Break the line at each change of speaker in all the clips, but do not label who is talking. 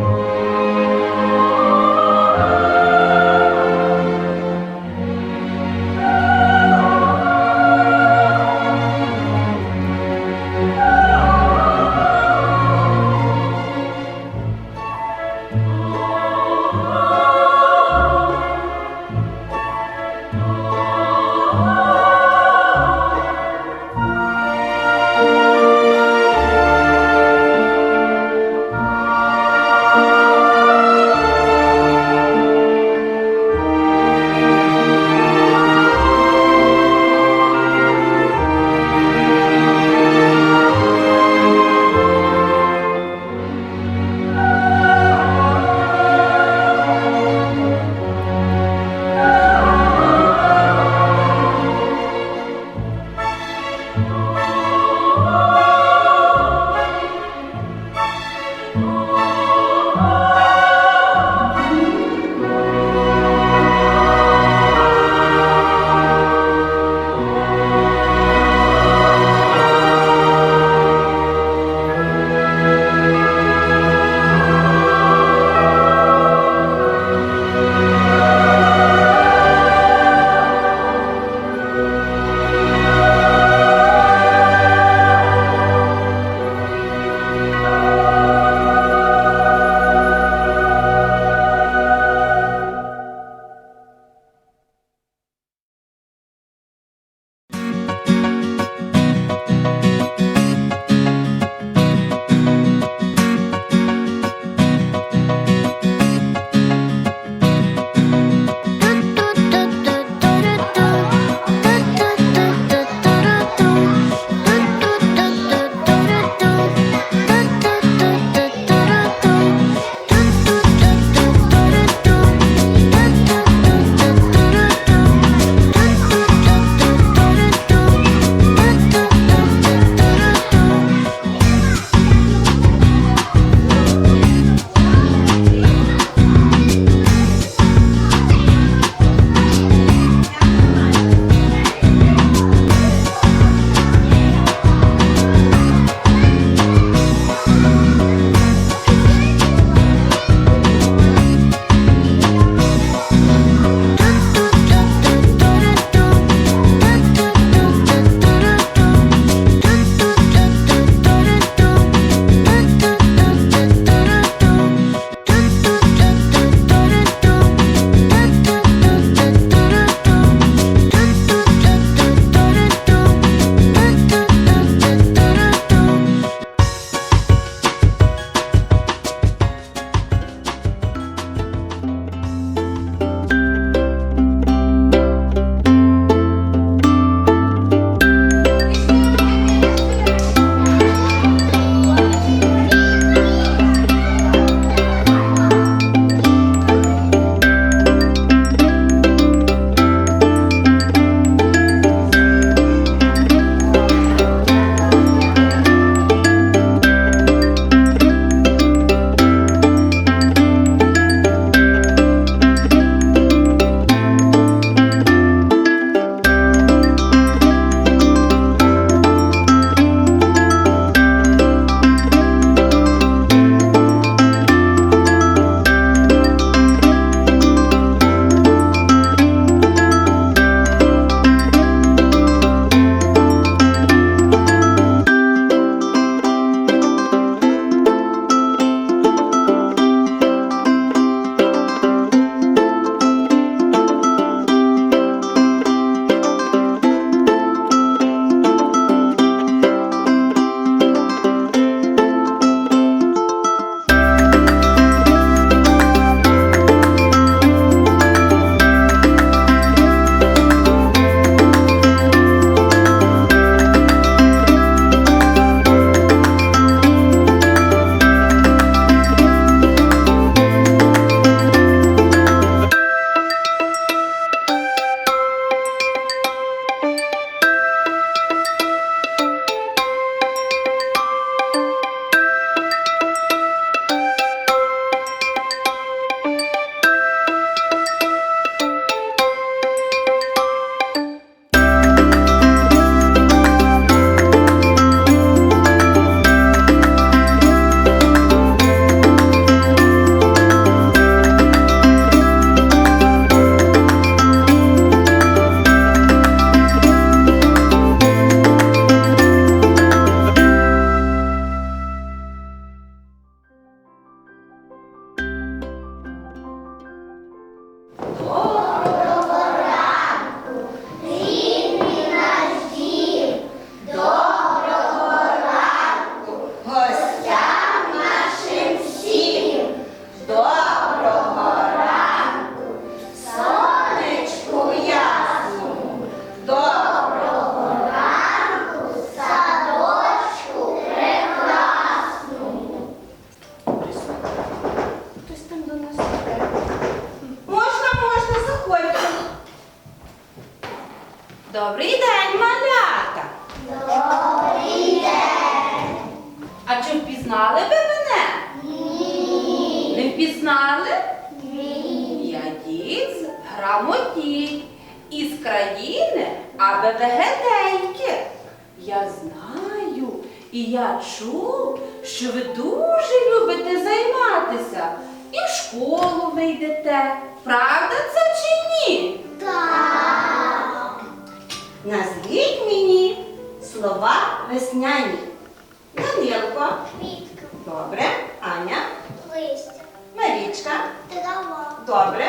Thank you. Добрий день, малята!
Добрий день!
А чи впізнали ви мене?
Ні.
Не впізнали?
Ні.
Я дід грамотій із країни Абебегетеньки. Я знаю і я чув, що ви дуже любите займатися і в школу ви йдете. Правда це
Назвіть мені слова весняні. Данилко.
Квітка.
Добре. Аня.
Листя.
Марічка.
Трава.
Добре.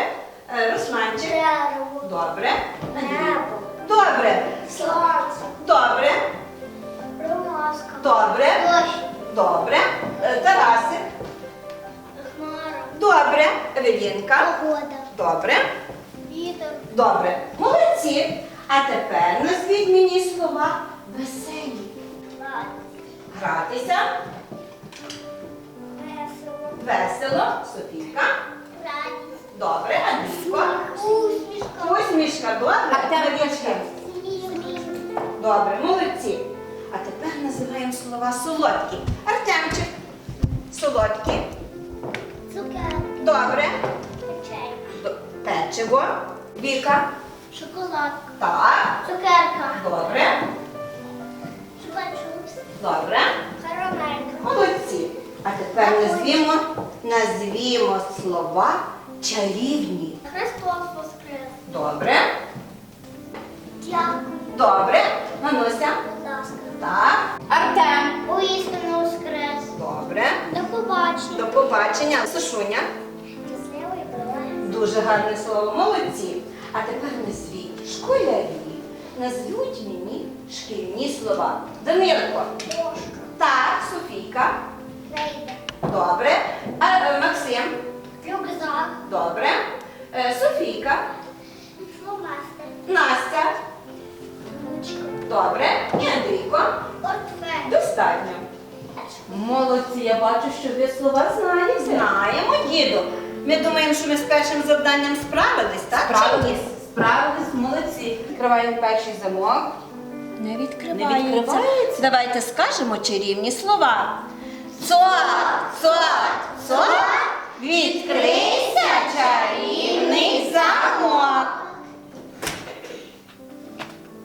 Е, Русланчик.
Дерево.
Добре.
Небо.
Добре.
Сонце.
Добре.
Ромашка.
Добре.
Дощ.
Добре. Е, Тарасик.
Хмара.
Добре. Евелінка.
Погода.
Добре.
Вітер.
Добре. Молодці. А тепер назвіть мені слова веселі. Гратися.
Весело.
Весело. Софійка.
Радість.
Добре. Андрійко.
Усмішка.
Усмішка. Добре. Марічка.
Сміх.
Добре, молодці. А тепер називаємо слова солодкі. Артемчик. Солодкі.
Цукерки.
Добре.
Печень.
Печиво. Віка.
Шоколадка.
Так.
Цукерка.
Добре.
Чупа-чупс.
Добре.
Карамелька.
Молодці. А тепер назвімо, назвімо слова чарівні.
Христос воскрес.
Добре.
Дякую.
Добре. Мануся.
Будь ласка.
Так.
Артем.
Воістину воскрес.
Добре.
До побачення.
До побачення.
Щасливої дороги.
Дуже гарне слово. Молодці. А тепер назвіть школярі. Назвуть мені шкільні слова. Данилко.
Дошка.
Так, Софійка.
Рейда.
Добре. А, е, Максим.
Рюкзак.
Добре. Е, Софійка.
Фломастер.
Настя.
Ручка.
Добре. І Андрійко.
Портфель.
Достатньо.
Молодці, я бачу, що ви слова знаєте.
Знаємо, діду. Ми думаємо, що ми з першим завданням справились, так?
Справились, справились, молодці. Відкриваємо перший замок.
Не
Не відкривається.
Давайте скажемо чарівні слова. Цот, цот, цот, відкрийся чарівний замок.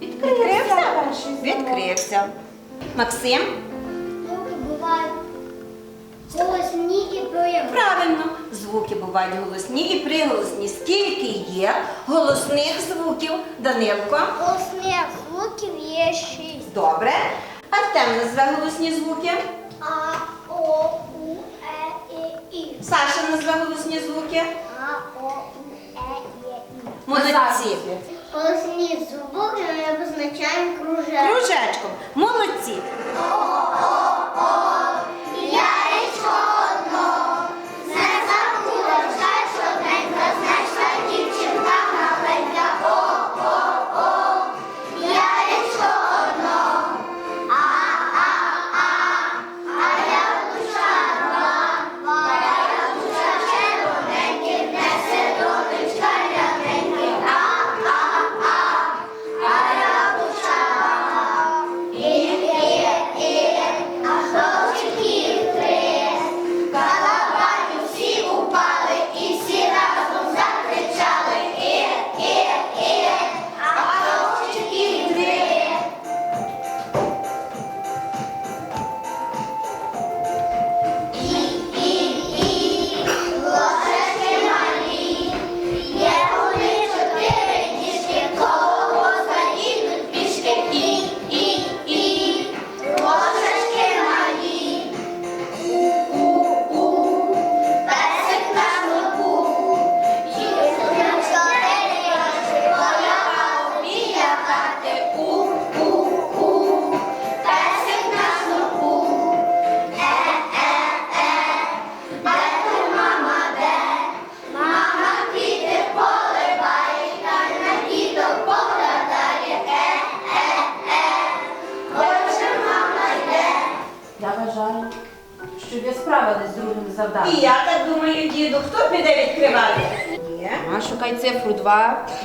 Відкрився? Відкрився. Максим,
Звуки бувають голосні і проявні.
правильно, звуки бувають голосні і приголосні. Скільки є голосних звуків? Данилко.
Голосних звуків є шість.
Добре. Артем назве голосні звуки.
А, О, У, Е, І, І.
Саша назве голосні звуки.
А, О, У, Е, Є, І.
Молодці.
Голосні звуки ми позначаємо кружечком.
Кружечком. Молодці.
Яєчко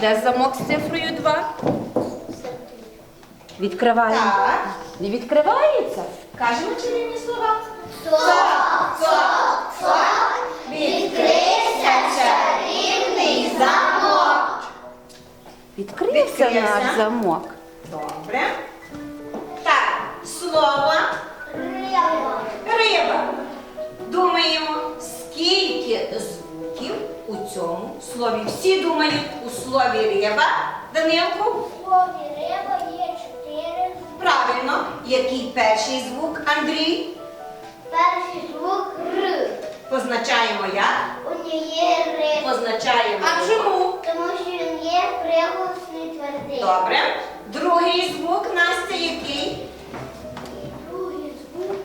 Де
замок з цифрою 2? Відкриваємо.
Так.
Не відкривається?
Кажемо чарівні слова.
Сок, сок, сок, відкрився чарівний замок.
Відкрився
Відкрився.
наш замок.
Добре. Так, слово
Риба.
риба. Думаємо, цьому слові. Всі думають у слові риба. Данилку,
У слові риба є чотири.
правильно, який перший звук, Андрій?
Перший звук Р.
Позначаємо як?
У ній є риба.
Позначаємо.
А чому?
Тому що він є приголосний твердий.
Добре. Другий звук, Настя, який?
І другий звук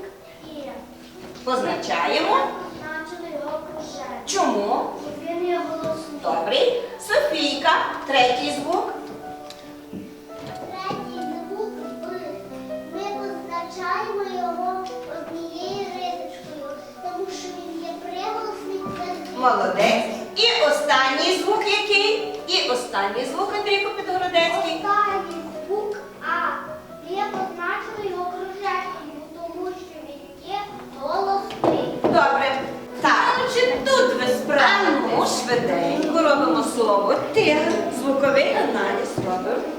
є.
Позначаємо. Чому?
Бо він є голосний.
Добрий. Софійка, третій звук.
Третій звук Б. Ми позначаємо його однією рисочкою, тому що він є приголосний.
Молодець. І останній звук який? І останній звук Андрійко Підгородецький.
Останній звук А. Ми позначили його кружечкою, тому що він є голосний.
Добре. Так. Чи тут ви справді? Ну, швиденько слово тигр. Звуковий аналіз робимо.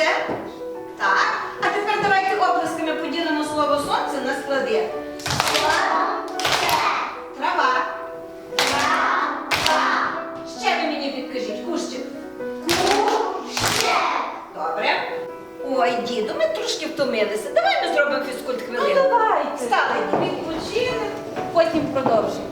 Сонце.
Так. А тепер давайте оплесками поділимо слово сонце на склади.
Сонце.
Трава.
Трава.
Ще ви мені підкажіть. Кущик.
Куще.
Добре. Ой, діду, ми трошки втомилися. Давай ми зробимо фізкульт
Ну
хвилину.
давайте.
Встали.
Відпочили, потім продовжимо.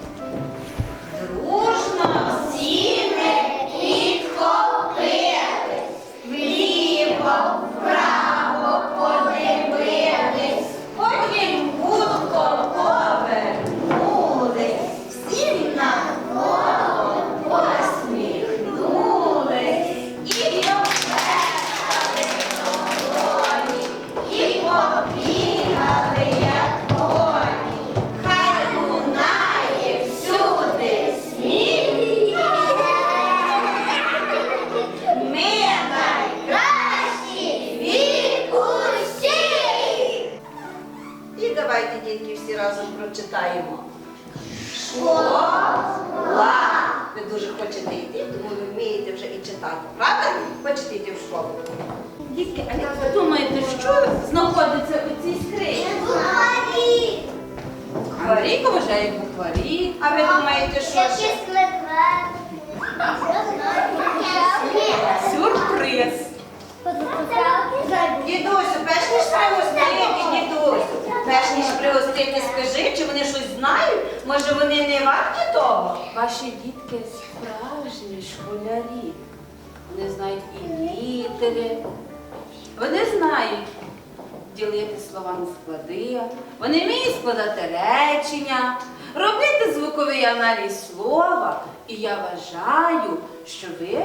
Пригостити, скажи, чи вони щось знають? Може вони не варті того?
Ваші дітки справжні школярі. Вони знають і літери. Вони знають ділити слова на склади. Вони вміють складати речення, робити звуковий аналіз слова. І я вважаю, що ви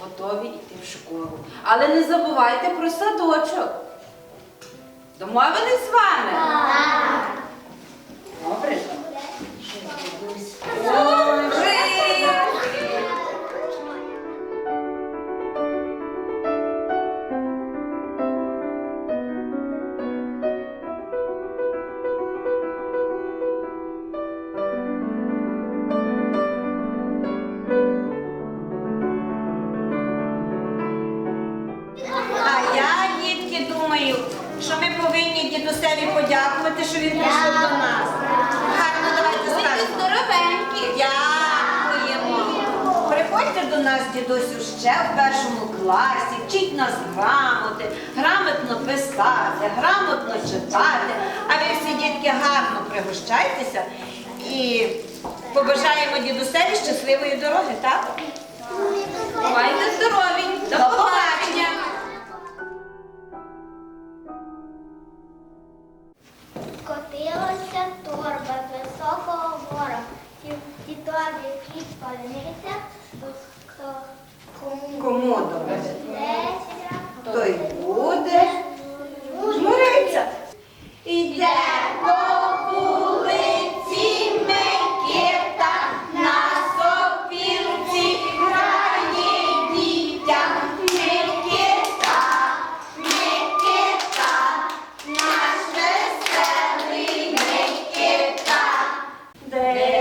готові йти в школу. Але не забувайте про садочок. Домовились з вами? Добре. Ура!
бажаємо дідусеві щасливої дороги, так?
Бувайте здорові! До побачення!
Котилася торба високого гора, дідові хліб палився, кому
той буде
жмуриться.
Іде. birthday